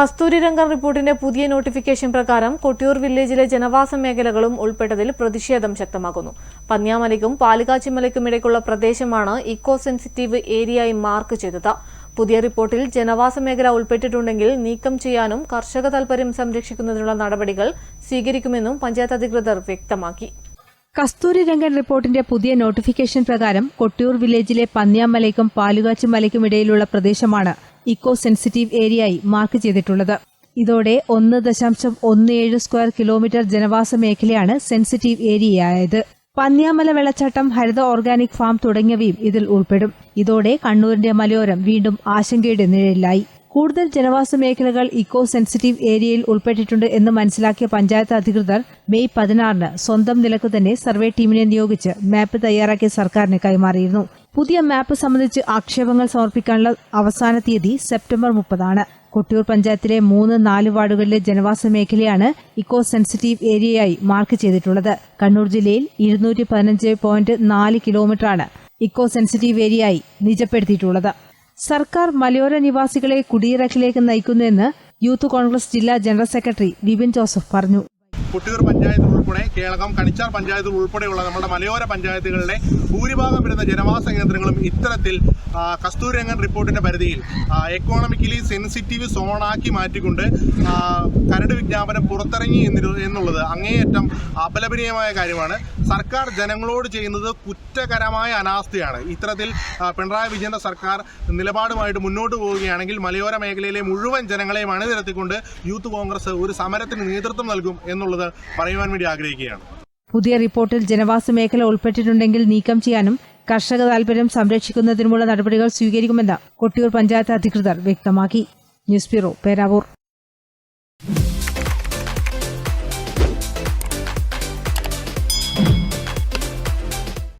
കസ്തൂരിരംഗൻ റിപ്പോർട്ടിന്റെ പുതിയ നോട്ടിഫിക്കേഷൻ പ്രകാരം കൊട്ടിയൂർ വില്ലേജിലെ ജനവാസ മേഖലകളും ഉൾപ്പെട്ടതിൽ പ്രതിഷേധം ശക്തമാക്കുന്നു. പന്യാമലയ്ക്കും പാലുകാച്ചിമലയ്ക്കും ഇടയ്ക്കുള്ള പ്രദേശമാണ് ഇക്കോ സെൻസിറ്റീവ് ഏരിയയായി മാർക്ക് ചെയ്തത്. പുതിയ റിപ്പോർട്ടിൽ ജനവാസ മേഖല ഉൾപ്പെട്ടിട്ടുണ്ടെങ്കിൽ നീക്കം ചെയ്യാനും കർഷക താൽപര്യം സംരക്ഷിക്കുന്നതിനുള്ള നടപടികൾ സ്വീകരിക്കുമെന്നും പഞ്ചായത്ത് അധികൃതർ വ്യക്തമാക്കി. കസ്തൂരി രംഗൻ റിപ്പോർട്ടിന്റെ പുതിയ നോട്ടിഫിക്കേഷൻ പ്രകാരം കൊട്ടിയൂർ വില്ലേജിലെ പന്ന്യാമലയ്ക്കും പാലുകാച്ചി മലയ്ക്കും ഇടയിലുള്ള പ്രദേശമാണ് ഇക്കോ സെൻസിറ്റീവ് ഏരിയയായി മാർക്ക് ചെയ്തിട്ടുള്ളത്. ഇതോടെ ഒന്ന് ദശാംശം ഒന്ന് ഏഴ് സ്ക്വയർ കിലോമീറ്റർ ജനവാസ മേഖലയാണ് സെൻസിറ്റീവ് ഏരിയയായത്. പന്ന്യാമല വെള്ളച്ചാട്ടം ഹരിത ഓർഗാനിക് ഫാം തുടങ്ങിയവയും ഇതിൽ ഉൾപ്പെടും. ഇതോടെ കണ്ണൂരിന്റെ മലയോരം വീണ്ടും ആശങ്കയുടെ നിഴലിലായി. കൂടുതൽ ജനവാസ മേഖലകൾ ഇക്കോ സെൻസിറ്റീവ് ഏരിയയിൽ ഉൾപ്പെട്ടിട്ടുണ്ട് എന്ന് മനസ്സിലാക്കിയ പഞ്ചായത്ത് അധികൃതർ മെയ് പതിനാറിന് സ്വന്തം നിലയ്ക്ക് തന്നെ സർവേ ടീമിനെ നിയോഗിച്ച് മാപ്പ് തയ്യാറാക്കി സർക്കാരിന് കൈമാറിയിരുന്നു. പുതിയ മാപ്പ് സംബന്ധിച്ച് ആക്ഷേപങ്ങൾ സമർപ്പിക്കാനുള്ള അവസാന തീയതി സെപ്റ്റംബർ മുപ്പതാണ്. കൊട്ടിയൂർ പഞ്ചായത്തിലെ മൂന്ന് നാല് വാർഡുകളിലെ ജനവാസ മേഖലയാണ് ഇക്കോ സെൻസിറ്റീവ് ഏരിയയായി മാർക്ക് ചെയ്തിട്ടുള്ളത്. കണ്ണൂർ ജില്ലയിൽ ഇരുന്നൂറ്റി പതിനഞ്ച് പോയിന്റ് നാല് കിലോമീറ്ററാണ് ഇക്കോ സെൻസിറ്റീവ് ഏരിയയായി നിജപ്പെടുത്തിയിട്ടുള്ളത്. സർക്കാർ മലയോര നിവാസികളെ കുടിയിറക്കിലേക്ക് നയിക്കുന്നുവെന്ന് യൂത്ത് കോൺഗ്രസ് ജില്ലാ ജനറൽ സെക്രട്ടറി വിപിൻ ജോസഫ് പറഞ്ഞു. കൊട്ടിയൂർ പഞ്ചായത്തിൽ ഉൾപ്പെടെ കേളകം കണിച്ചാർ പഞ്ചായത്തിൽ ഉൾപ്പെടെയുള്ള നമ്മുടെ മലയോര പഞ്ചായത്തുകളിലെ ഭൂരിഭാഗം വരുന്ന ജനവാസ കേന്ദ്രങ്ങളും ഇത്തരത്തിൽ കസ്തൂരിരംഗൻ റിപ്പോർട്ടിന്റെ പരിധിയിൽ എക്കോണമിക്കലി സെൻസിറ്റീവ് സോണാക്കി മാറ്റിക്കൊണ്ട് കരട് വിജ്ഞാപനം പുറത്തിറങ്ങി എന്നുള്ളത് അങ്ങേയറ്റം അപലപനീയമായ കാര്യമാണ്. സർക്കാർ ജനങ്ങളോട് ചെയ്യുന്നത് കുറ്റകരമായ അനാസ്ഥയാണ്. ഇത്തരത്തിൽ പിണറായി വിജയന്റെ സർക്കാർ നിലപാടുമായിട്ട് മുന്നോട്ട് പോവുകയാണെങ്കിൽ മലയോര മേഖലയിലെ മുഴുവൻ ജനങ്ങളെയും അണിനിരത്തിക്കൊണ്ട് യൂത്ത് കോൺഗ്രസ് ഒരു സമരത്തിന് നേതൃത്വം നൽകും എന്നുള്ളത് പറയുവാൻ വേണ്ടി ആഗ്രഹിക്കുകയാണ്. പുതിയ റിപ്പോർട്ടിൽ ജനവാസ മേഖല ഉൾപ്പെട്ടിട്ടുണ്ടെങ്കിൽ നീക്കം ചെയ്യാനും കർഷക താൽപര്യം സംരക്ഷിക്കുന്നതിനുമുള്ള നടപടികൾ സ്വീകരിക്കുമെന്ന് കൊട്ടിയൂർ പഞ്ചായത്ത് അധികൃതർ വ്യക്തമാക്കി. News bureau Peravoor.